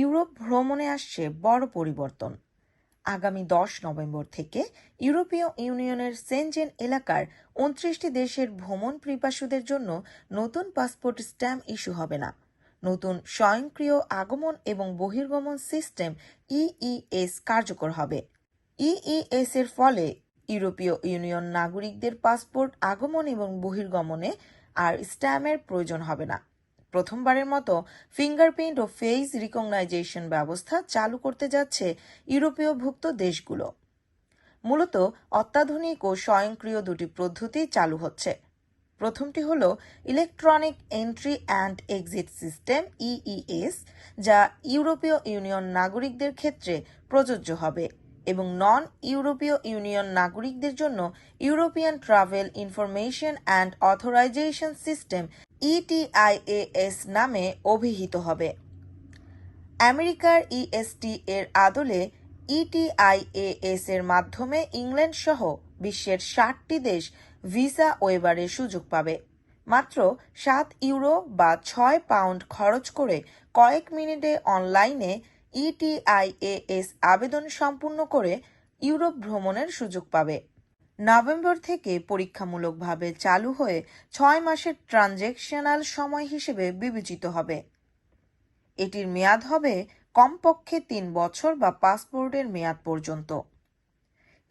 Europe ভ্রমণে আসছে বড় পরিবর্তন। আগামী দশ নভেম্বর থেকে ইউরোপীয় ইউনিয়নের সেনজেন এলাকার উনত্রিশটি দেশের ভ্রমণ পিপাসুদের জন্য নতুন পাসপোর্ট স্ট্যাম্প ইস্যু হবে না। নতুন স্বয়ংক্রিয় আগমন এবং বহির্গমন সিস্টেম ইইএস কার্যকর হবে। ইইএস এর ফলে ইউরোপীয় ইউনিয়ন নাগরিকদের পাসপোর্ট আগমন এবং বহির্গমনে আর স্ট্যাম্পের প্রয়োজন হবে না। প্রথমবারের মতো ফিঙ্গারপ্রিন্ট ও ফেস রিকগনাইজেশন ব্যবস্থা চালু করতে যাচ্ছে ইউরোপীয় ভুক্ত দেশগুলো। মূলত অত্যাধুনিক ও স্বয়ংক্রিয় দুটি পদ্ধতি চালু হচ্ছে। প্রথমটি হল electronic entry and exit system EES যা ইউরোপীয় ইউনিয়ন নাগরিকদের ক্ষেত্রে প্রযোজ্য হবে এবং নন ইউরোপীয় ইউনিয়ন নাগরিকদের জন্য European travel information and authorisation system ETIAS নামে অভিহিত হবে। আমেরিকার ইএসটি এর আদলে ইটিআইএএস এর মাধ্যমে ইংল্যান্ড সহ বিশ্বের ষাটটি দেশ ভিসা ওয়েবারের সুযোগ পাবে। মাত্র সাত ইউরো বা ছয় পাউন্ড খরচ করে কয়েক মিনিটে অনলাইনে ইটিআইএএস আবেদন সম্পূর্ণ করে ইউরোপ ভ্রমণের সুযোগ পাবে। নভেম্বর থেকে পরীক্ষামূলকভাবে চালু হয়ে ছয় মাসের ট্রানজেকশনাল সময় হিসেবে বিবেচিত হবে। এটির মেয়াদ হবে কমপক্ষে তিন বছর বা পাসপোর্টের মেয়াদ পর্যন্ত।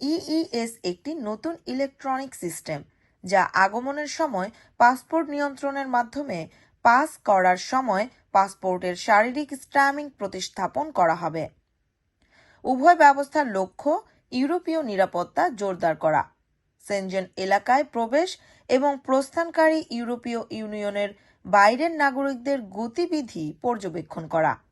ইইএস একটি নতুন ইলেকট্রনিক সিস্টেম, যা আগমনের সময় পাসপোর্ট নিয়ন্ত্রণের মাধ্যমে পাস করার সময় পাসপোর্টের শারীরিক স্ট্যাম্পিং প্রতিস্থাপন করা হবে। উভয় ব্যবস্থার লক্ষ্য ইউরোপীয় নিরাপত্তা জোরদার করা। সেনজেন এলাকায় প্রবেশ এবং প্রস্থানকারী ইউরোপীয় ইউনিয়নের বাইরের নাগরিকদের গতিবিধি পর্যবেক্ষণ করা।